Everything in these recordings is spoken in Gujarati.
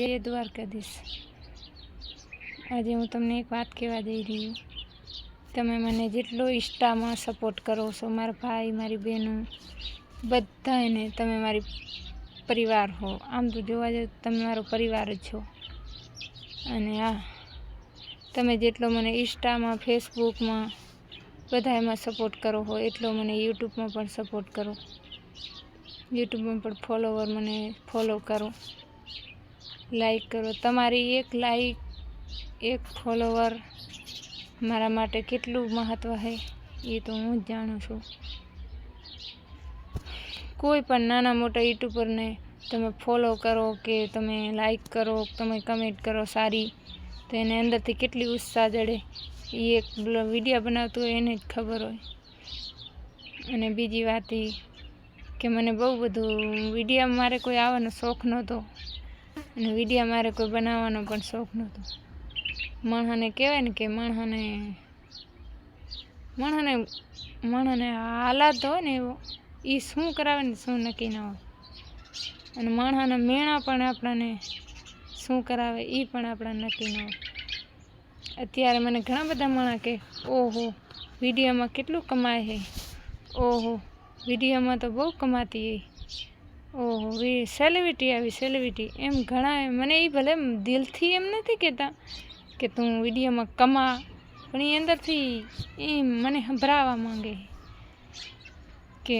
જય દ્વારકાધીશ. આજે હું તમને એક વાત કહેવા જઈ રહી તમે મને જેટલો ઇન્સ્ટામાં સપોર્ટ કરો છો, મારા ભાઈ, મારી બહેનો, બધાને તમે મારી પરિવાર હો. આમ તો જોવા જાવ તમે મારો પરિવાર જ છો. અને આ તમે જેટલો મને ઇન્સ્ટામાં ફેસબુકમાં, બધા એમાં સપોર્ટ કરો હો, એટલો મને યુટ્યુબમાં પણ સપોર્ટ કરો. યુટ્યુબમાં પણ ફોલોવર મને ફોલો કરો. લાઈક કરો. તમારી એક લાઈક, એક ફોલોવર મારા માટે કેટલું મહત્ત્વ છે એ તો હું જ જાણું છું. કોઈ પણ નાના મોટા યુટ્યુબરને તમે ફોલો કરો કે તમે લાઈક કરો, તમે કમેન્ટ કરો સારી, તો એને અંદરથી કેટલી ઉત્સાહ જડે. એ એક વીડિયો બનાવતું હોય એને જ ખબર હોય. અને બીજી વાત એ કે મને બહુ બધું વીડિયો મારે કોઈ આવવાનો શોખ નહોતો. અને વિડીયા મારે કોઈ બનાવવાનો પણ શોખ નહોતો. માણસાને કહેવાય ને કે માણસને માણસને માણસને હાલાત હોય ને એવો એ શું કરાવે ને શું નક્કી ના હોય. અને માણસના મેણા પણ આપણને શું કરાવે એ પણ આપણા નક્કી ન હોય. અત્યારે મને ઘણા બધા માણસ કે, ઓહો, વિડીયોમાં કેટલું કમાય છે ઓહો, વિડીયોમાં તો બહુ કમાતી હોય ઓહો વી સેલિબ્રિટી આવી સેલિબ્રિટી એમ ઘણા મને એ ભલે દિલથી એમ નથી કહેતા કે તું વિડીયોમાં કમા, પણ એ અંદરથી એ મને સંભળાવવા માંગે કે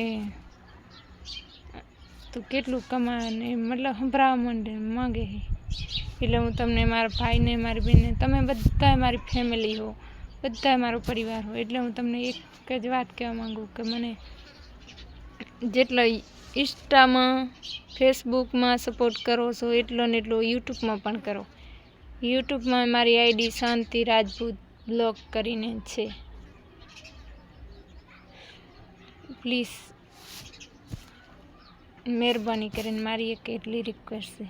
તું કેટલું કમા ને મતલબ સંભળાવવા માંડે, માંગે. એટલે હું તમને, મારા ભાઈને, મારી બેનને તમે બધા મારી ફેમિલી હો બધા મારો પરિવાર હો, એટલે હું તમને એક જ વાત કહેવા માગું કે મને જેટલો ઇન્સ્ટામાં, ફેસબુકમાં સપોર્ટ કરો છો એટલો ને એટલો, યુટ્યુબમાં પણ કરો. યુટ્યુબમાં મારી આઈડી શાંતિ રાજપૂત બ્લોગ કરીને છે. પ્લીઝ, મહેરબાની કરીને મારી એક એટલી રિક્વેસ્ટ છે.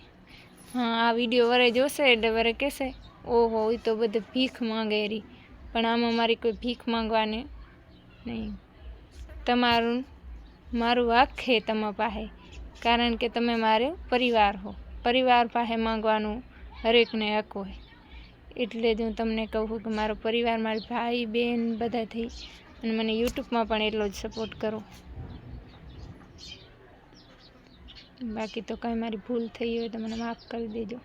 હા, આ વીડિયો વરે જોશે એટલે વરે કહેશે, ઓહો એ તો બધે ભીખ માંગે રી. પણ આમાં મારી કોઈ ભીખ માંગવાની નહીં. તમારું મારું આ છે તમારા પાસે, કારણ કે તમે મારો પરિવાર હો. પરિવાર પાસે માંગવાનું હરેકને હક હોય. એટલે જ હું તમને કહું કે મારો પરિવાર, મારી ભાઈ બહેન બધાથી અને મને યુટ્યુબમાં પણ એટલો જ સપોર્ટ કરો. બાકી તો કાંઈ મારી ભૂલ થઈ હોય તો મને માફ કરી દેજો.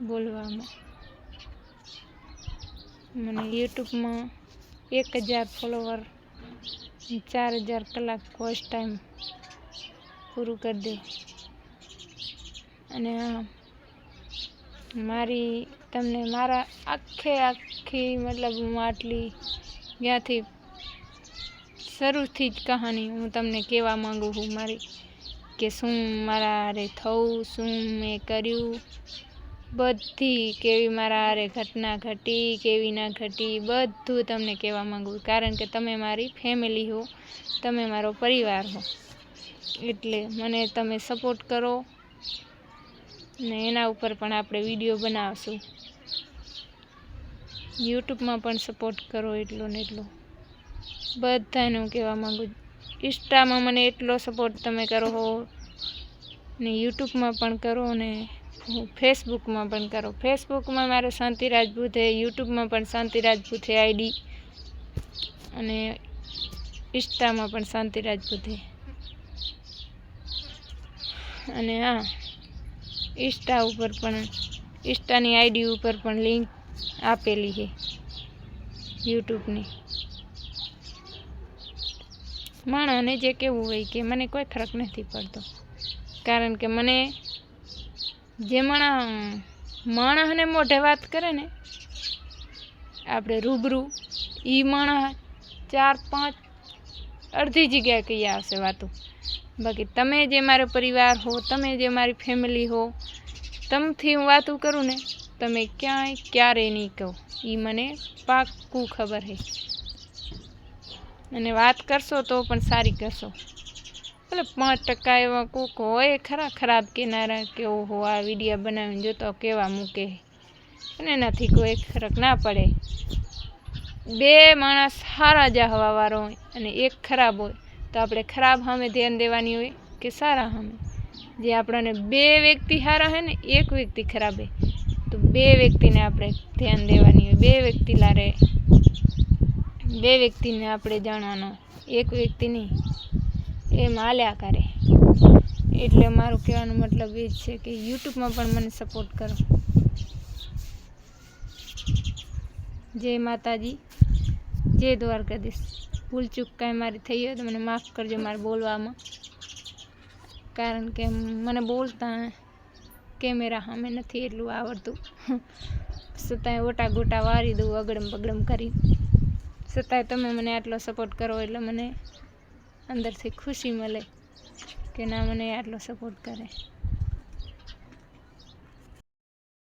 બોલવામાં. મને યુટ્યુબમાં એક હજાર ફોલોવર ચાર હજાર કલાક વોચ ટાઈમ પૂરું કરી દે અને મારી, તમને મારા આખે આખી, મતલબ હું આટલી ત્યાંથી શરૂથી જ કહાની હું તમને કહેવા માગું છું મારી, કે શું મારા હારે થવું, શું મેં કર્યું બધી કેવી મારા હારે ઘટના ઘટી, કેવી ના ઘટી, બધું તમને કહેવા માગું. કારણ કે તમે મારી ફેમિલી હો, તમે મારો પરિવાર હો. એટલે મને તમે સપોર્ટ કરો ને એના ઉપર પણ આપણે વીડિયો બનાવશું. યુટ્યુબમાં પણ સપોર્ટ કરો એટલો ને એટલો. બધાને હું કહેવા માગું. ઇન્સ્ટામાં મને એટલો સપોર્ટ તમે કરો ને યુટ્યુબમાં પણ કરો ને ફેસબુકમાં પણ કરો. ફેસબુકમાં મારો શાંતિ રાજપૂત છે યુટ્યુબમાં પણ શાંતિ રાજપૂત છે આઈડી અને ઇન્સ્ટામાં પણ શાંતિ રાજપૂત છે અને હા, ઇન્સ્ટા ઉપર પણ, ઇન્સ્ટાની આઈડી ઉપર પણ લિંક આપેલી છે યુટ્યુબની. માણસને જે કેવું હોય કે મને કોઈ ફરક નથી પડતો. કારણ કે મને જે માણા માણસને મોઢે વાત કરે ને, આપણે રૂબરૂ એ માણસ ચાર, પાંચ, અડધી જગ્યાએ કહી આવશે વાતો. બાકી તમે જે મારો પરિવાર હો, તમે જે મારી ફેમિલી હો, તમથી હું વાતું કરું ને, તમે ક્યાંય ક્યારે નહીં કહો. એ મને પાક્કું ખબર છે અને વાત કરશો તો પણ સારી કરશો. ભલે પાંચ ટકા એવા કોક હોય, ખરા ખરાબ કેનારા કે ઓહો આ વિડીયા બનાવીને જોતો કેવા મૂકે. અને એનાથી કોઈ ફરક ના પડે. બે માણસ સારા જ હવાવાળો હોય અને એક ખરાબ હોય, તો આપણે ખરાબ સામે ધ્યાન દેવાની હોય કે સારા સામે? જે આપણને બે વ્યક્તિ સારા હોય ને, એક વ્યક્તિ ખરાબ હે તો બે વ્યક્તિને આપણે ધ્યાન દેવાની હોય. બે વ્યક્તિ લારે, બે વ્યક્તિને આપણે જાણવાનો એક વ્યક્તિ નહીં. એમ હાલ્યા કરે. એટલે મારું કહેવાનો મતલબ એ જ છે કે યુટ્યુબમાં પણ મને સપોર્ટ કરો. જય માતાજી, જય દ્વારકાધીશ. ભૂલ ચૂક કાંઈ મારી થઈ હોય તો મને માફ કરજો મારે બોલવામાં. કારણ કે મને બોલતા કેમેરા સામે નથી એટલું આવડતું. છતાંય ઓટા ગોટા વારી દઉં અગડમ બગડમ કરી. છતાંય તમે મને આટલો સપોર્ટ કરો એટલે મને અંદરથી ખુશી મળે કે ના મને આટલો સપોર્ટ કરે.